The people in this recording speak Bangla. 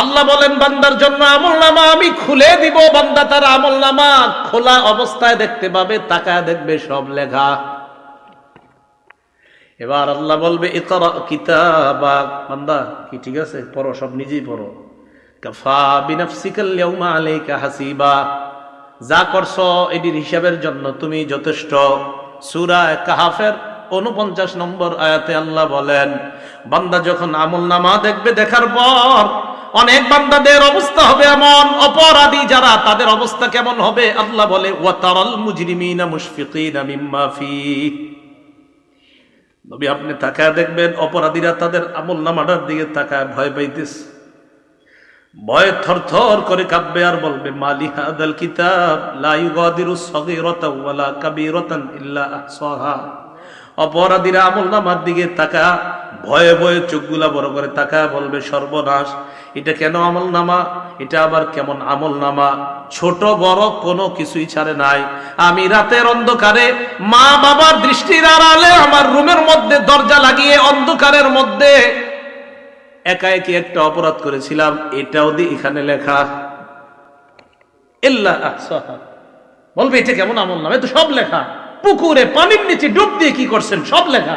আল্লাহ বলেন, বান্দার জন্য আমল নামা আমি খুলে দিব, বান্দা তার আমল নামা খোলা অবস্থায় দেখতে পাবে, তাকায় দেখবে সব লেখা। এবার আল্লাহ বলবে কিতাবা। বান্দা, কি ঠিক আছে? পড়ো, সব নিজেই পড়ো। কাফা বিনাফসিকাল ইয়াউমা আলাইকা হাসিবা। যা করছ, এটির হিসাবের জন্য তুমি যথেষ্ট। সূরা কাহাফের উনপঞ্চাশ নম্বর আয়াতে আল্লাহ বলেন, বান্দা যখন আমল নামা দেখবে, দেখার পর অনেক বান্দাদের অবস্থা হবে এমন, অপরাধী যারা, তাদের অবস্থা কেমন হবে? আল্লাহ বলে, ওয়াতারাল মুজরিমিনা মুশফিকিনা মিম্মা ফিহ নবী, আপনি তাকায় দেখবেন, অপরাধীরা তাদের আমল নামাটার দিকে তাকায় ভয় পাইতেছে। ভয় থরথর করে কাঁপবে আর বলবে, মালি হাদাল কিতাব, লা ইউগাদিরু সগীরাতাও ওয়ালা কাবীরাতান ইল্লা আহসাহা। অপরাধীরা আমল নামার দিকে তাকা, ভয়ে ভয়ে চোখগুলা বড় করে তাকায় বলবে, সর্বনাশ, এটা কেন আমল নামা? এটা আবার কেমন আমল নামা? ছোট, বড় কোনো কিছুই ছাড়ে নাই। আমি রাতের অন্ধকারে মা বাবার দৃষ্টির আড়ালে আমার রুমের মধ্যে দরজা লাগিয়ে অন্ধকারের মধ্যে একা একই একটা অপরাধ করেছিলাম। এটাও দি এখানে লেখা। আহসাহা। বলবে, এটা কেমন আমল নামা? তো সব লেখা। পুকুরে পানির নিচে ডুব দিয়ে কি করছেন? সব লেখা।